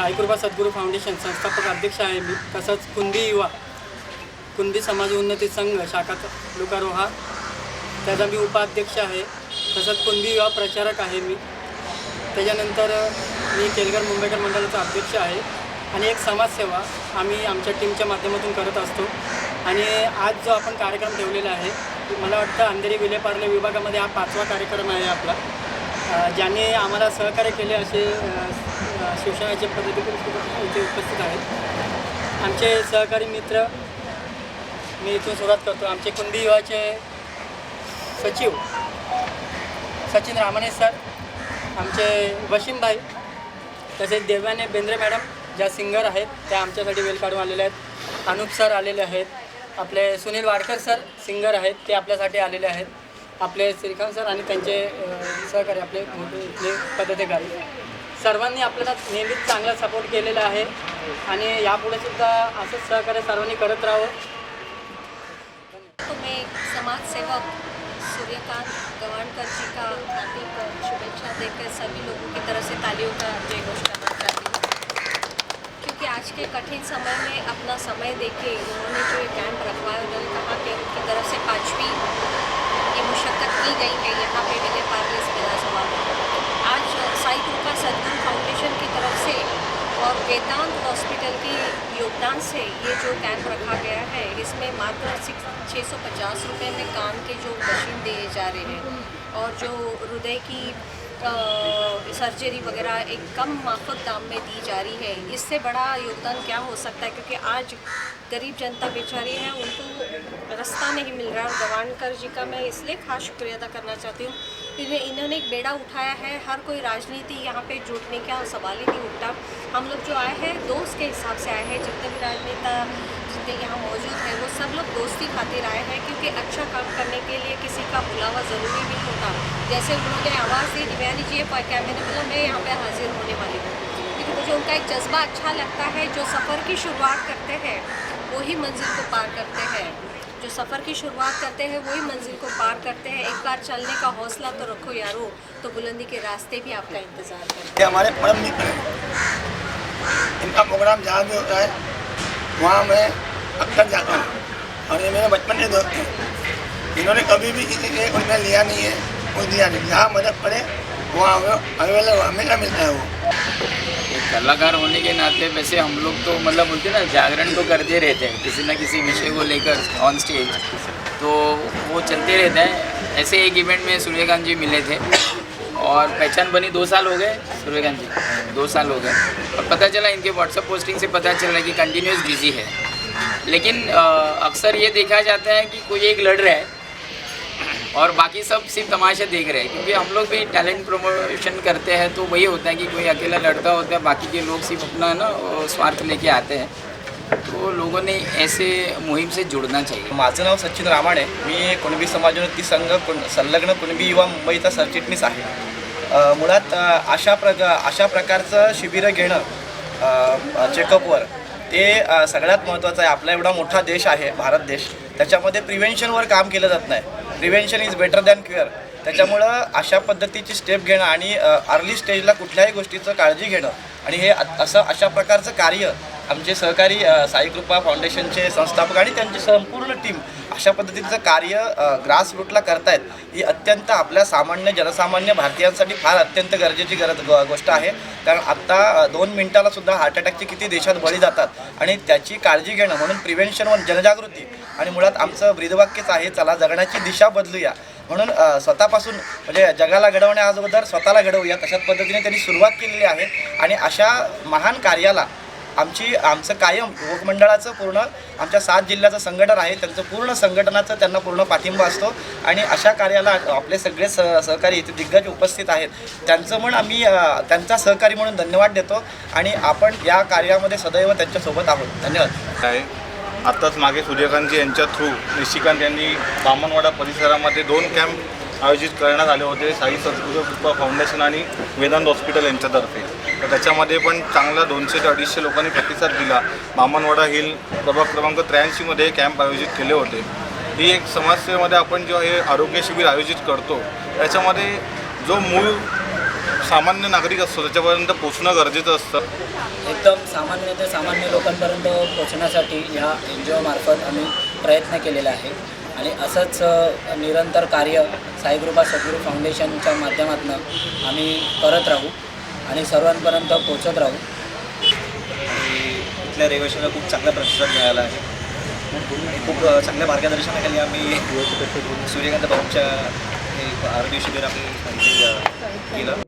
साईकृपा सद्गुरू foundation संस्थापक अध्यक्ष आहे मी तसंच कुंदी युवा कुंदी समाज उन्नती संघ शाखा लुकारोहा त्याचा मी उपाध्यक्ष आहे तसंच कुंदी युवा प्रचारक आहे मी. त्याच्यानंतर मी केलगर मुंबईकर मंडळाचा अध्यक्ष आहे आणि एक समाजसेवा आम्ही आमच्या टीमच्या माध्यमातून करत असतो. आणि आज जो आपण कार्यक्रम ठेवलेला आहे मला वाटतं अंधेरी विलेपार्ले विभागामध्ये हा पाचवा कार्यक्रम आहे आपला. ज्यांनी आम्हाला सहकार्य केले असे शिवसेनेचे पदाधिकारी इथे उपस्थित आहेत आमचे सहकारी मित्र मी इथून सुरुवात करतो. आमचे कुंडी युवाचे सचिव सचिन रामाने सर आमचे वशीमभाई तसेच देव्याने बेंद्रे मॅडम ज्या सिंगर आहेत त्या आमच्यासाठी वेल काढून आलेल्या आहेत. अनुप सर आलेले आहेत. आपले सुनील वाडकर सर सिंगर आहेत ते आपल्यासाठी आलेले आहेत. आपले श्रीकांत सर आणि त्यांचे सहकारी आपले मोठे पदाधिकारी. सर्वांनी आपल्याला नेहमीच चांगला सपोर्ट केलेला आहे. आणि यापुढे सुद्धा असंच सहकार्य सर्वांनी करत राहावं. तुम्ही समाजसेवक सूर्यकांत गवानकर जी का हार्दिक शुभेच्छा देकर सभी लोगों की तरफ से तालियों का जय हो घोष करना चाहती हूँ क्योंकि आज के कठिन समय में अपना समय देके उन्होंने जो ये कैंप रखवाया उन्होंने कहा कि उनकी तरफ से पाँचवीं ये मुशक्क़त की गई है। यहाँ पे विले पार्ले विधानसभा में आज साई कृपा सदगुरु फाउंडेशन की तरफ से और वेदांत हॉस्पिटल के ध्यान से ये जो कैंप रखा गया है इसमें मात्र सिक्स छः सौ पचास रुपये में काम के जो मशीन दिए जा रहे हैं और जो हृदय की सर्जरी वगैरह एक कम माफक दाम में दी जा रही है। इससे बड़ा योगदान क्या हो सकता है? क्योंकि आज गरीब जनता बेचारी है, उनको रास्ता नहीं मिल रहा। गवानकर जी का मैं इसलिए खास शुक्रिया अदा करना चाहती हूँ। इन्हें, इन्होंने एक बेड़ा उठाया है। हर कोई राजनीति यहाँ पे जुटने का सवाल ही नहीं उठता। हम लोग जो आए हैं, दोस्त के हिसाब से आए हैं। जितने भी राजनेता जितने यहाँ मौजूद हैं, वो सब लोग दोस्ती खातिर आए हैं क्योंकि अच्छा काम करने के लिए किसी का बुलावा ज़रूरी नहीं होता। जैसे उन्होंने आवाज़ दी दिव्यानी जी क्या मैंने बोला, मैं यहाँ पर हाजिर होने वाली हूँ। क्योंकि मुझे उनका एक जज्बा अच्छा लगता है, जो सफ़र की शुरुआत करते हैं, वही मंजिल को पार करते हैं। जो सफ़र की शुरुआत करते हैं, वही मंजिल को पार करते हैं। एक बार चलने का हौसला तो रखो यारो तो बुलंदी के रास्ते भी आपका इंतज़ार करते हमारे परम मित्र इनका प्रोग्राम जहाँ भी होता है, वहाँ मैं अक्सर जाता हूँ? और ये मेरे बचपन के दोस्त हैं। इन्होंने कभी भी किसी से उनने लिया नहीं है कुछ दिया नहीं। जहाँ मदद पड़े, वहाँ अवेलेबल, हमेशा मिलता है वो। कलाकार होने के नाते वैसे हम लोग तो मतलब बोलते हैं ना, जागरण तो करते रहते हैं, किसी ना किसी विषय को लेकर ऑन स्टेज तो वो चलते रहते हैं। ऐसे एक इवेंट में सूर्यकांत जी मिले थे। और पहचान बनी दो साल हो गए सूर्यकांत जी। दो साल हो गए। और पता चला इनके व्हाट्सएप पोस्टिंग से पता चल कि कंटिन्यूस बिज़ी है। लेकिन अक्सर ये देखा जाता है कि कोई एक लड़ रहा है और बाकी सब सिर्फ तमाशा देख रहे हैं। क्योंकि हम लोग भी टैलेंट प्रमोशन करते हैं तो वही होता है कि कोई अकेला लड़का होता है बाकी के लोग सिर्फ अपना ना स्वार्थ लेके आते हैं। तो लोगों ने ऐसे मुहिम से जुड़ना चाहिए। माझं नाव सचिन आहे. मी कुणबी समाजोन्नती संघ कुण संलग्न कुणबी युवा मुंबईचा सरचिटणीस आहे. मुळात अशा प्रक अशा प्रकारचं शिबिरं घेणं चेकअपवर ते सगळ्यात महत्त्वाचं आहे आपला एवढा मोठा देश आहे भारत देश. त्याच्यामध्ये प्रिव्हेन्शनवर काम केलं जात नाही. Prevention is better than cure त्याच्यामुळं अशा पद्धतीची स्टेप घेणं आणि अर्ली स्टेजला कुठल्याही गोष्टीचं काळजी घेणं आणि हे असं अशा प्रकारचं कार्य आमचे सहकारी साईकृपा फाउंडेशनचे संस्थापक आणि त्यांची संपूर्ण टीम अशा पद्धतीचं कार्य ग्रासरूटला करतायत ही अत्यंत आपल्या सामान्य जनसामान्य भारतीयांसाठी फार अत्यंत गरजेची गरज गो- गोष्ट आहे. कारण आत्ता दोन मिनिटाला सुद्धा हार्ट अटॅकचे किती देशात बळी जातात आणि त्याची काळजी घेणं म्हणून प्रिव्हेन्शनवर जनजागृती आणि मुळात आमचं ब्रीदवाक्यच आहे चला जगण्याची दिशा बदलूया. म्हणून स्वतःपासून म्हणजे जगाला घडवण्याअगोदर स्वतःला घडवूया तशाच पद्धतीने त्यांनी सुरुवात केलेली आहे आणि अशा महान कार्याला आमची आमचं कायम युवक मंडळाचं पूर्ण आमच्या सात जिल्ह्याचं संघटन आहे त्यांचं पूर्ण संघटनाचं त्यांना पूर्ण पाठिंबा असतो. आणि अशा कार्याला आपले सगळे सह सहकारी इथे दिग्गज उपस्थित आहेत. त्यांचं पण आम्ही त्यांचा सहकारी म्हणून धन्यवाद देतो. आणि आपण या कार्यामध्ये सदैव त्यांच्यासोबत आहोत. धन्यवाद. काय? आत्ताच मागे सूर्यकांतजी यांच्या थ्रू निशिकांत यांनी बामणवाडा परिसरामध्ये दोन कॅम्प आयोजित करण्यात आले होते. साई सद्गुरू कृपा फाउंडेशन आणि वेदांत हॉस्पिटल यांच्यातर्फे. तर त्याच्यामध्ये पण चांगला दोनशे ते अडीचशे लोकांनी प्रतिसाद दिला. बामणवाडा हिल प्रभाग क्रमांक त्र्याऐंशीमध्ये हे कॅम्प आयोजित केले होते. ही एक समाजसेवेमध्ये आपण जेव्हा हे आरोग्य शिबिर आयोजित करतो. त्याच्यामध्ये जो मूळ सामान्य नागरिक असतो त्याच्यापर्यंत पोचणं गरजेचं असतं. एकदम सामान्य ते सामान्य लोकांपर्यंत पोचण्यासाठी ह्या एन जी ओमार्फत आम्ही प्रयत्न केलेला आहे. आणि असंच निरंतर कार्य साईकृपा सद्गुरू फाउंडेशनच्या माध्यमातून आम्ही करत राहू आणि सर्वांपर्यंत पोचत राहू. आणि इथल्या रहिवाशांना खूप चांगला प्रतिसाद मिळाला आहे. खूप चांगल्या मार्गदर्शनाखाली आम्ही सूर्यकांत भाऊच्या आरोग्य शिबिर आम्ही केलं.